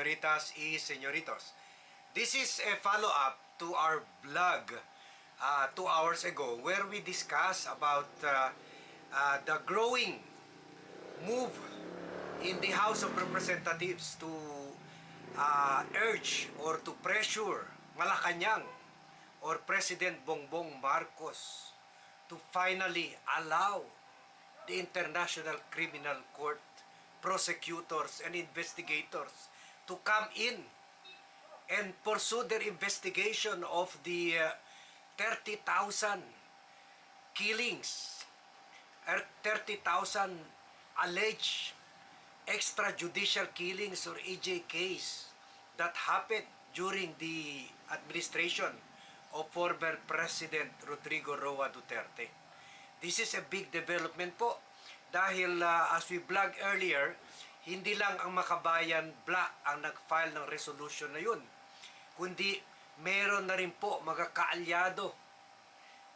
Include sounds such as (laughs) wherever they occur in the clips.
señoritas y señoritos. This is a follow-up to our vlog uh, two hours ago where we discussed about uh, uh, the growing move in the House of Representatives to uh, urge or to pressure Malacanang or President Bongbong Marcos to finally allow the International Criminal Court prosecutors and investigators to come in and pursue their investigation of the uh, 30,000 killings, er, 30,000 alleged extrajudicial killings or EJKs that happened during the administration of former President Rodrigo Roa Duterte. This is a big development po dahil uh, as we vlog earlier, hindi lang ang Makabayan Black ang nag-file ng resolution na yun, kundi meron na rin po mga kaalyado,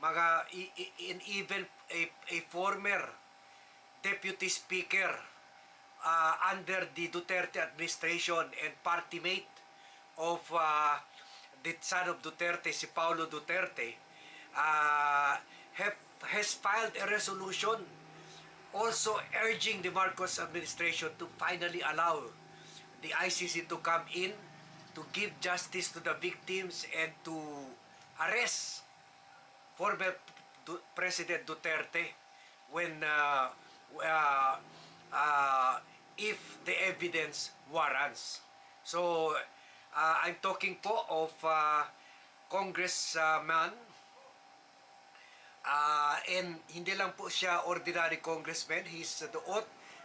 mga and even a, a former deputy speaker uh, under the Duterte administration and party mate of uh, the son of Duterte, si Paulo Duterte, uh, have, has filed a resolution also urging the Marcos administration to finally allow the ICC to come in to give justice to the victims and to arrest former President Duterte when uh, uh, uh, if the evidence warrants. So, uh, I'm talking po of uh, Congressman uh, and hindi lang po siya ordinary congressman, he's the,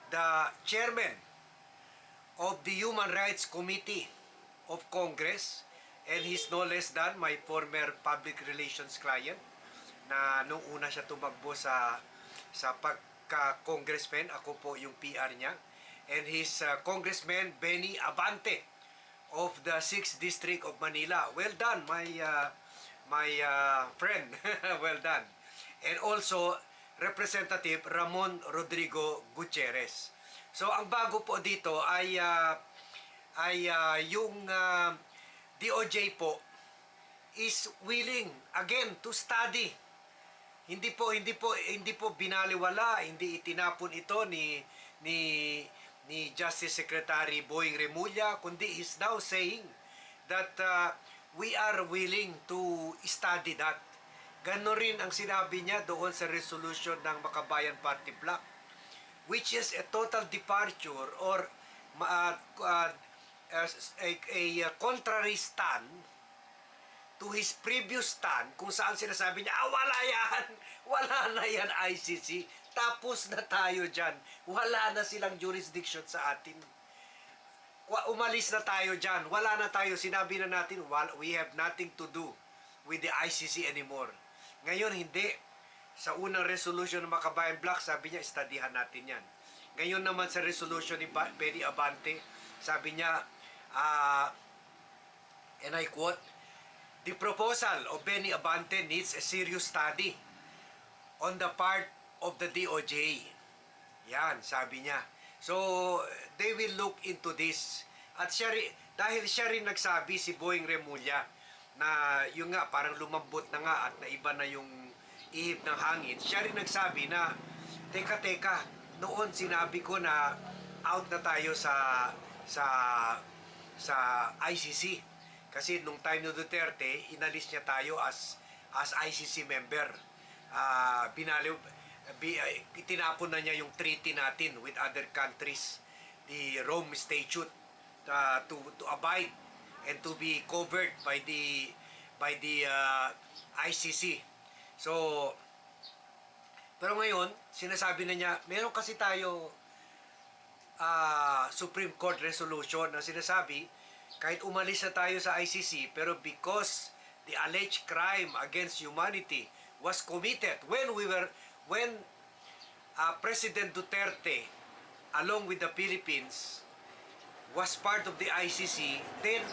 the chairman of the Human Rights Committee of Congress and he's no less than my former public relations client na nung una siya tumakbo sa sa pagka-congressman, ako po yung PR niya. And he's uh, Congressman Benny Abante of the 6th District of Manila. Well done, my uh, my uh, friend. (laughs) well done. And also Representative Ramon Rodrigo Gutierrez. So ang bago po dito ay uh, ay uh, yung uh, DOJ po is willing again to study hindi po hindi po hindi po binaliwala, hindi itinapon ito ni ni ni Justice Secretary Boying Remulla, kundi is now saying that uh, we are willing to study that. Ganon rin ang sinabi niya doon sa resolution ng Makabayan Party Bloc which is a total departure or uh, uh, a, a, a contrary stand to his previous stand kung saan sinasabi niya, ah, wala yan, (laughs) wala na yan ICC, tapos na tayo dyan, wala na silang jurisdiction sa atin. Umalis na tayo dyan, wala na tayo, sinabi na natin, "Wal- we have nothing to do with the ICC anymore. Ngayon, hindi. Sa unang resolution ng Makabayan Black, sabi niya, estadihan natin yan. Ngayon naman sa resolution ni Benny Abante, sabi niya, ah, and I quote, The proposal of Benny Abante needs a serious study on the part of the DOJ. Yan, sabi niya. So, they will look into this. At siya rin, dahil siya rin nagsabi si Boying Remulla na yung nga, parang lumambot na nga at naiba na yung ihip ng hangin. Siya rin nagsabi na, teka, teka, noon sinabi ko na out na tayo sa sa sa ICC. Kasi nung time ni Duterte, inalis niya tayo as as ICC member. Ah, binaliw bi, uh, itinapon na niya yung treaty natin with other countries, the Rome Statute uh, to to abide and to be covered by the by the uh, ICC. So pero ngayon, sinasabi na niya, meron kasi tayo ah, Supreme Court resolution na sinasabi kahit umalis na tayo sa ICC pero because the alleged crime against humanity was committed when we were when uh, President Duterte along with the Philippines was part of the ICC then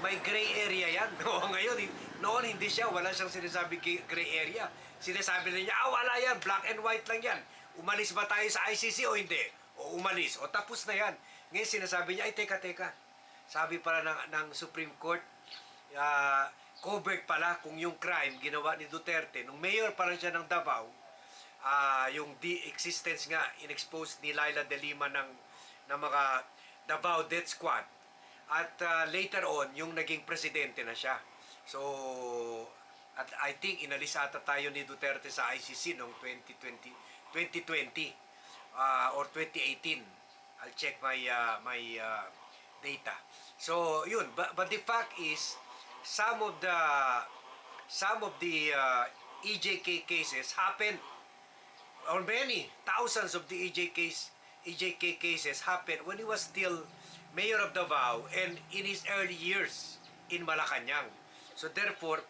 may gray area yan. (laughs) No, ngayon, noon hindi siya, wala siyang sinasabi gray area. Sinasabi na niya, ah, wala yan, black and white lang yan. Umalis ba tayo sa ICC o hindi? O umalis, o tapos na yan. Ngayon sinasabi niya, ay teka, teka, sabi pala ng, ng Supreme Court, ah, covered pala kung yung crime ginawa ni Duterte. Nung mayor pa lang siya ng Davao, ah, yung the existence nga inexposed ni Laila de Lima ng, ng mga Davao Death Squad. At ah, later on, yung naging presidente na siya. So, at I think inalis ata tayo ni Duterte sa ICC noong 2020, 2020 ah, or 2018. I'll check my uh, my uh, data. So, yun. But, but the fact is, some of the some of the uh, EJK cases happened or many thousands of the EJK case, EJK cases happened when he was still mayor of Davao and in his early years in Malacanang. So therefore,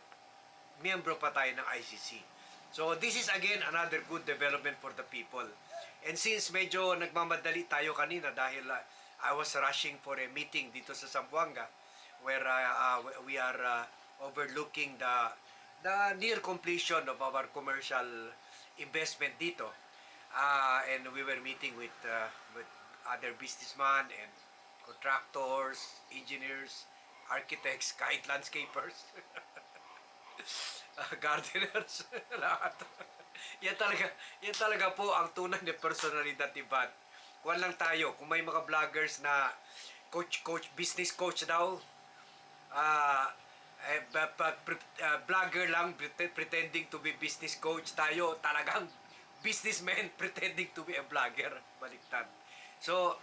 miyembro pa tayo ng ICC. So this is again another good development for the people. And since medyo nagmamadali tayo kanina dahil uh, I was rushing for a meeting dito sa Zamboanga where uh, uh, we are uh, overlooking the the near completion of our commercial investment dito. Uh, and we were meeting with uh, with other businessmen and contractors, engineers, architects, kahit landscapers. (laughs) Ah, gardeners, (laughs) lahat. yan talaga, yan talaga po ang tunay na personalidad ni Bat. Kuwan lang tayo, kung may mga vloggers na coach, coach, business coach daw, ah, eh, ah, vlogger lang prete- pretending to be business coach tayo talagang businessman (laughs) pretending to be a vlogger baliktad so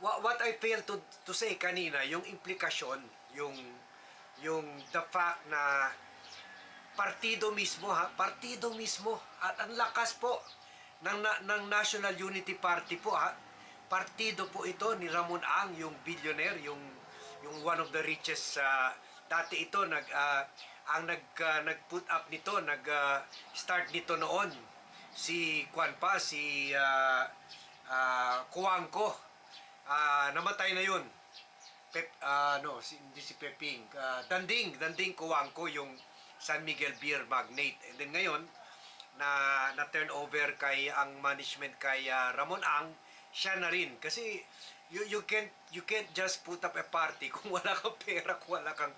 what, what I failed to, to say kanina yung implikasyon yung yung the fact na partido mismo ha? Partido mismo. At ang lakas po ng, ng National Unity Party po ha? Partido po ito ni Ramon Ang yung billionaire yung yung one of the richest uh, dati ito nag ah, ang nag ah, nag-put up nito nag ah, start nito noon si Kwan pa si uh, Kuwangko Ah, namatay na yun Pep, ah, no, si, hindi si Peping. Ah, Danding, Danding Kuwangko, yung San Miguel Beer Magnate. And then ngayon, na, na turn over kay ang management kay ah, Ramon Ang, siya na rin. Kasi you, you can't you can't just put up a party (laughs) kung wala kang pera, kung wala kang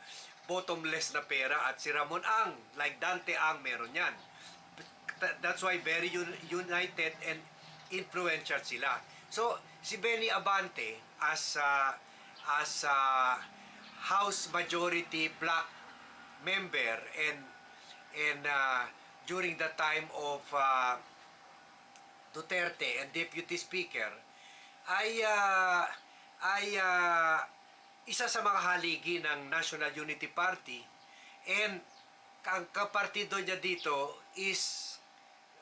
bottomless na pera. At si Ramon Ang, like Dante Ang, meron yan. Th- That's why very un- united and influential sila. So, si Benny Abante as uh, as uh, House Majority Black member and and uh, during the time of uh, Duterte and Deputy Speaker ay uh, ay uh, isa sa mga haligi ng National Unity Party. And ang kapartido niya dito is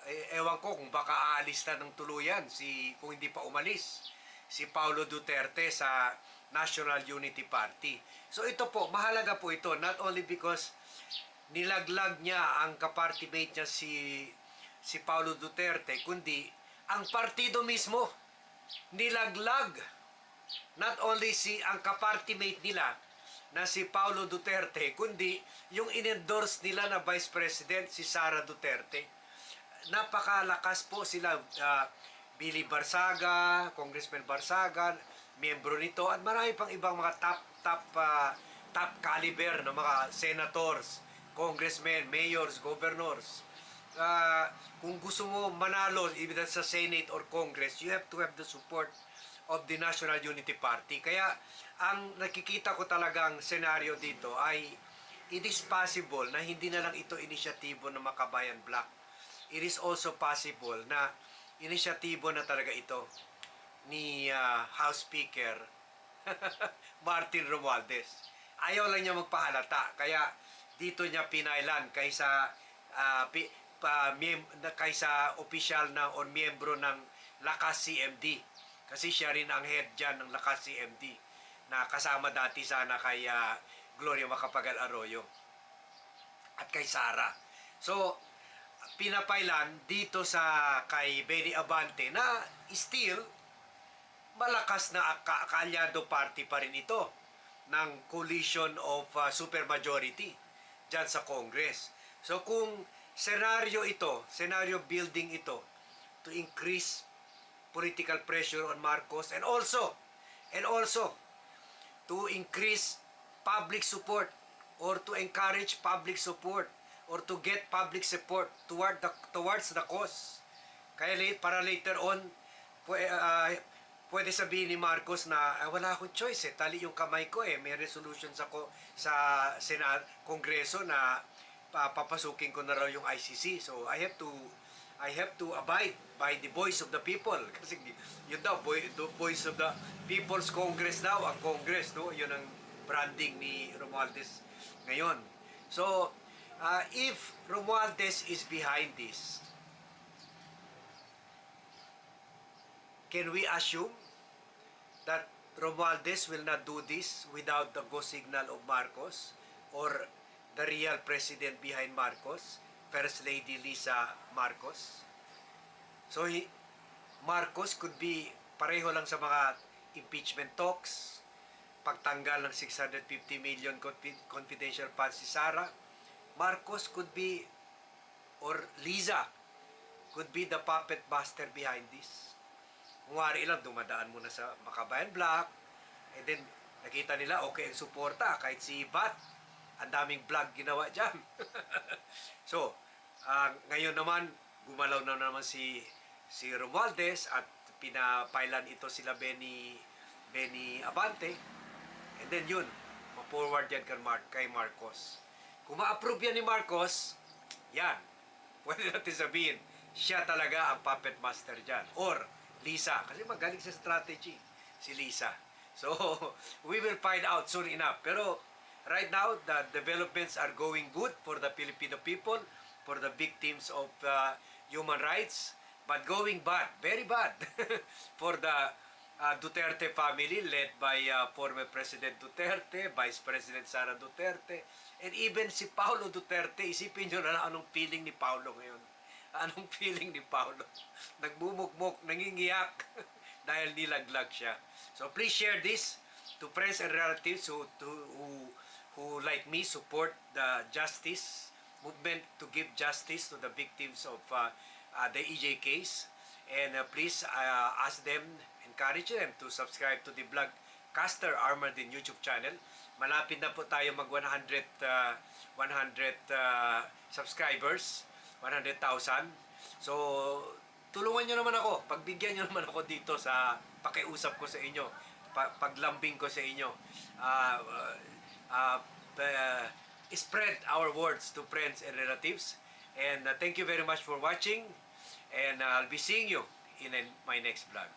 eh, ewan ko kung baka aalis na ng tuluyan si kung hindi pa umalis si Paulo Duterte sa National Unity Party. So ito po, mahalaga po ito not only because nilaglag niya ang kaparty mate niya si si Paulo Duterte kundi ang partido mismo nilaglag not only si ang kaparty mate nila na si Paulo Duterte kundi yung in-endorse nila na Vice President si Sara Duterte napakalakas po sila ah, Billy Barsaga, Congressman Barsaga, miyembro nito at marami pang ibang mga top top ah, top caliber na mga senators, congressmen, mayors, governors. Ah, kung gusto mo manalo either sa Senate or Congress, you have to have the support of the National Unity Party. Kaya ang nakikita ko talagang senaryo dito ay it is possible na hindi na lang ito inisyatibo ng Makabayan Black. It is also possible na inisyatibo na talaga ito ni ah, House Speaker (laughs) Martin Romualdez. Ayaw lang niya magpahalata. Kaya dito niya pinailan kaysa ah, pi, pa, na- kaysa opisyal na o miyembro ng Lakas CMD. Kasi siya rin ang head dyan ng Lakas CMD na kasama dati sana kay ah, Gloria Macapagal Arroyo at kay Sara. So, pinapailan dito sa kay Benny Abante na still malakas na ka- kaalyado party pa rin ito ng coalition of uh, supermajority dyan sa Congress. So kung senaryo ito, senaryo building ito to increase political pressure on Marcos and also and also to increase public support or to encourage public support or to get public support toward the towards the cause. Kaya late, para later on pwe, ah, pwede sabihin ni Marcos na "Ah, wala akong choice eh, tali yung kamay ko eh, may resolutions ako sa Senat, Kongreso na pa- papasukin ko na raw yung ICC. So I have to I have to abide by the voice of the people. (laughs) Kasi yun daw boy, the voice of the People's Congress daw ang Congress no? Yun ang branding ni Romualdez ngayon. So uh, if Romualdez is behind this can we assume that Romualdez will not do this without the go signal of Marcos or the real president behind Marcos, First Lady Lisa Marcos. So he, Marcos could be pareho lang sa mga impeachment talks, pagtanggal ng 650 million confi- confidential funds si Sara. Marcos could be or Lisa could be the puppet master behind this. Kung wari lang, dumadaan muna sa Makabayan Block, and then nakita nila, okay, ang suporta, kahit si Bat, ang daming vlog ginawa dyan. (laughs) so, ah, ngayon naman, gumalaw na naman si si Romualdez at pinapailan ito sila Benny Benny Abante. And then yun, ma-forward yan kay, Mar- kay Marcos. Kung ma-approve yan ni Marcos, yan, (laughs) pwede natin sabihin, siya talaga ang puppet master dyan. Or, Lisa. Kasi magaling sa strategy, si Lisa. So, (laughs) we will find out soon enough. Pero, right now, the developments are going good for the Filipino people, for the victims of uh, human rights, but going bad, very bad, (laughs) for the uh, Duterte family led by uh, former President Duterte, Vice President Sara Duterte, and even si Paulo Duterte. Isipin nyo na anong feeling ni Paulo ngayon. (laughs) Anong feeling ni Paulo? (laughs) Nagbumukmok, nangingiyak (laughs) dahil nilaglag siya. So please share this to friends and relatives who, to, who, who like me support the justice movement to give justice to the victims of uh, uh, the EJ case. And uh, please uh, ask them, encourage them to subscribe to the blog Caster Armored in YouTube channel. Malapit na po tayo mag 100 uh, 100 uh, subscribers, 100,000. So, tulungan nyo naman ako, pagbigyan nyo (laughs) naman ako dito sa pakiusap ko sa inyo, pa- paglambing ko sa inyo. Uh, uh, uh, spread our words to friends and relatives. And uh, thank you very much for watching. And uh, I'll be seeing you in uh, my next vlog.